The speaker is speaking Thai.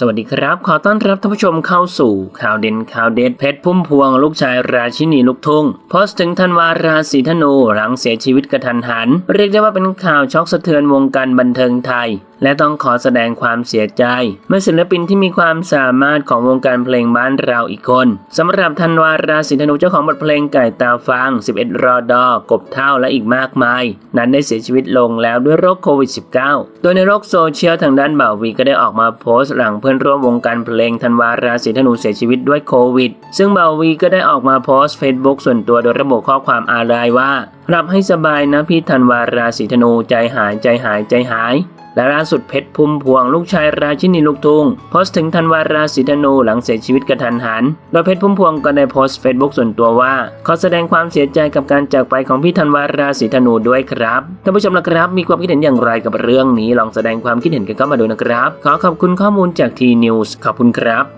สวัสดีครับ ขอต้อนรับท่านผู้ชมเข้าสู่ข่าวเด่นข่าวเด็ดเพชรพุ่มพวงลูกชายราชินีลูกทุ่งโพสต์ถึงธันวาราศีธนูหลังเสียชีวิตกระทันหัน เรียกได้ว่าเป็นข่าวช็อกสะเทือนวงการบันเทิงไทย และต้องขอแสดงความเสียใจ เมื่อศิลปินที่มีความสามารถของวงการเพลงบ้านเราอีกคนสำหรับธันวาราศีธนูเจ้าของบทเพลงไก่ตาฟาง 11 รอดอกบเท่าและอีกมากมาย นั้นได้เสียชีวิตลงแล้วด้วยโรคโควิด -19 โดยในโลกโซเชียลทางด้านบ่าววีก็ได้ออกมาโพสต์หลังเพื่อนร่วมวงการเพลงธันวาราศีธนูเสียชีวิตด้วยโควิด ซึ่งบ่าววีก็ได้ออกมาโพสต์เฟซบุ๊กส่วนตัวโดยระบุข้อความอาลัยว่า รับให้สบายนะพี่ธันวาราศีธนูใจหายใจหายใจหาย และล่าสุดเพชรพุ่มพวงลูกชายราชินีลูกทุ่งโพสต์ถึงธันวาราศีธนูหลังเสียชีวิตกระทันหัน โดยเพชรพุ่มพวงก็ได้โพสต์เฟซบุ๊กส่วนตัวว่า ขอแสดงความเสียใจกับการจากไปของพี่ธันวาราศีธนูด้วยครับท่านผู้ชมนะครับ มีความคิดเห็นอย่างไรกับเรื่องนี้ลองแสดงความคิดเห็นกันเข้ามาดูนะครับ ขอขอบคุณข้อมูลจากทีนิวส์ขอบคุณครับ